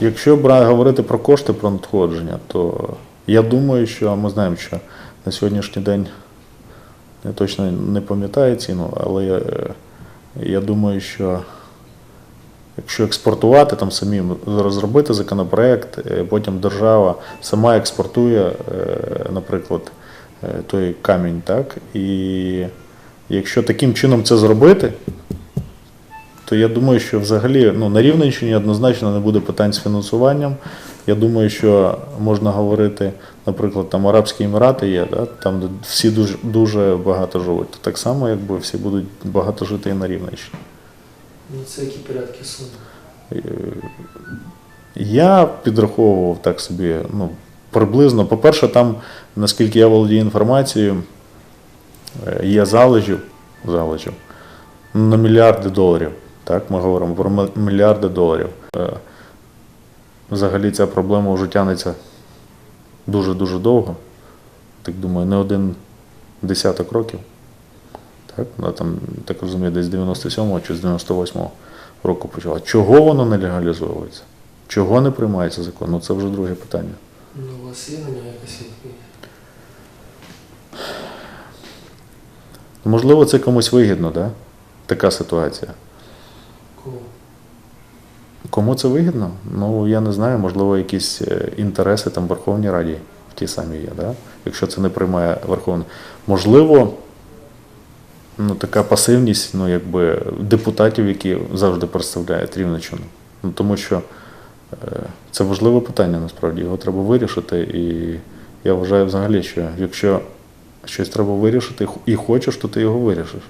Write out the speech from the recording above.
Якщо говорити про кошти, про надходження, то я думаю, що ми знаємо, що на сьогоднішній день я точно не пам'ятаю ціну, але я, е, я думаю, що якщо експортувати там самим, розробити законопроект, е, потім держава сама експортує, е, наприклад, е, той камінь, так? І якщо таким чином це зробити, то я думаю, що взагалі ну, на Рівненщині однозначно не буде питань з фінансуванням. Я думаю, що можна говорити, наприклад, там Арабські Емірати є, да, там де всі дуже, дуже багато живуть. То так само, якби всі будуть багато жити і на Рівненщині. Ну це які порядки сум? Е, Я підраховував так собі, ну, приблизно. По-перше, там, наскільки я володію інформацією, е, є залежів, залежів на мільярди доларів. Так, ми говоримо про мільярди доларів. Е, Взагалі ця проблема вже тягнеться дуже-дуже довго. Так думаю, не один десяток років. Так, вона там, так розумію, десь з 97-го чи з 98-го року почала. Чого воно не легалізовується? Чого не приймається закон? Ну це вже друге питання. Ну, у вас є на нього якась відповідь? Можливо, це комусь вигідно, да? така ситуація. Кому? Кому це вигідно? Ну, я не знаю, можливо, якісь е, інтереси там в Верховній Раді в тій самій є, да? якщо це не приймає Верховна. Можливо, ну, така пасивність ну, якби, депутатів, які завжди представляють Рівненщину. Ну, тому що е, це важливе питання насправді, його треба вирішити. І я вважаю взагалі, що якщо щось треба вирішити і хочеш, то ти його вирішиш.